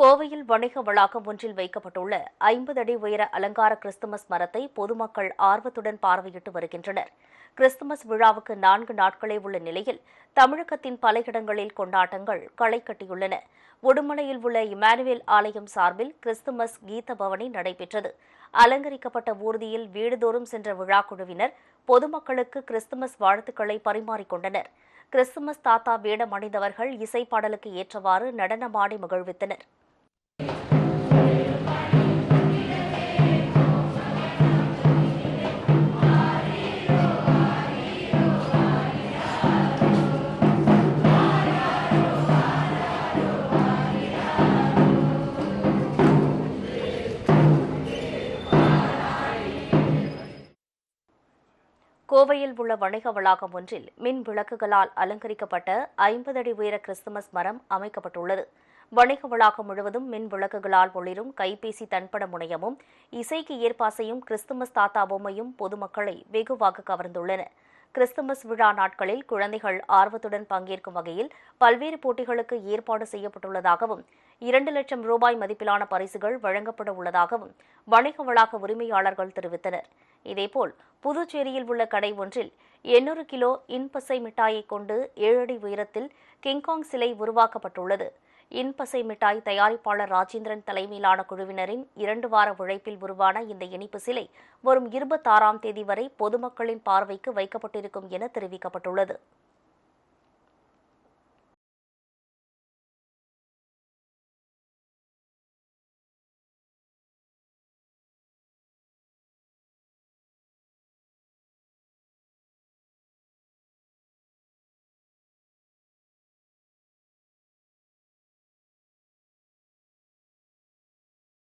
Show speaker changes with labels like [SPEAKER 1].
[SPEAKER 1] கோவையில் வணிக வளாகம் ஒன்றில் வைக்கப்பட்டுள்ள ஐம்பது அடி உயர அலங்கார கிறிஸ்துமஸ் மரத்தை பொதுமக்கள் ஆர்வத்துடன் பார்வையிட்டு வருகின்றனர். கிறிஸ்துமஸ் விழாவுக்கு நான்கு நாட்களே உள்ள நிலையில் தமிழகத்தின் பல இடங்களில் கொண்டாட்டங்கள் களை கட்டியுள்ளன. உடுமலையில் உள்ள இமானுவேல் ஆலயம் சார்பில் கிறிஸ்துமஸ் கீத பவனி நடைபெற்றது. அலங்கரிக்கப்பட்ட ஊர்தியில் வீடுதோறும் சென்ற விழா குழுவினர் பொதுமக்களுக்கு கிறிஸ்துமஸ் வாழ்த்துக்களை பரிமாறிக்கொண்டனர். கிறிஸ்துமஸ் தாத்தா வேடம் அணிந்தவர்கள் இசைப்பாடலுக்கு ஏற்றவாறு நடனமாடி மகிழ்வித்தனர். கோவையில் உள்ள வணிக வளாகம் ஒன்றில் மின் விளக்குகளால் அலங்கரிக்கப்பட்ட ஐம்பது அடி உயர கிறிஸ்துமஸ் மரம் அமைக்கப்பட்டுள்ளது. வணிக வளாகம் முழுவதும் மின் விளக்குகளால் ஒளிரும் கைபேசி தன்பட முனையமும் இசைக்கு ஏற்பாசையும் கிறிஸ்துமஸ் தாத்தா பொம்மையும் பொதுமக்களை வெகுவாக கவர்ந்துள்ளன. கிறிஸ்துமஸ் விழா நாட்களில் குழந்தைகள் ஆர்வத்துடன் பங்கேற்கும் வகையில் பல்வேறு போட்டிகளுக்கு ஏற்பாடு செய்யப்பட்டுள்ளதாகவும் இரண்டு லட்சம் ரூபாய் மதிப்பிலான பரிசுகள் வழங்கப்பட உள்ளதாகவும் வணிக வளாக உரிமையாளர்கள் தெரிவித்தனர். இதேபோல் புதுச்சேரியில் உள்ள கடை ஒன்றில் எண்ணூறு கிலோ இன்பசை மிட்டாயை கொண்டு ஏழு அடி உயரத்தில் கிங்காங் சிலை உருவாக்கப்பட்டுள்ளது. இன்பசை மிட்டாய் தயாரிப்பாளர் ராஜேந்திரன் தலைமையிலான குழுவினரின் இரண்டு வார உழைப்பில் உருவான இந்த இனிப்பு சிலை வரும் இருபத்தாறாம் தேதி வரை பொதுமக்களின் பார்வைக்கு வைக்கப்பட்டிருக்கும் என தெரிவிக்கப்பட்டுள்ளது.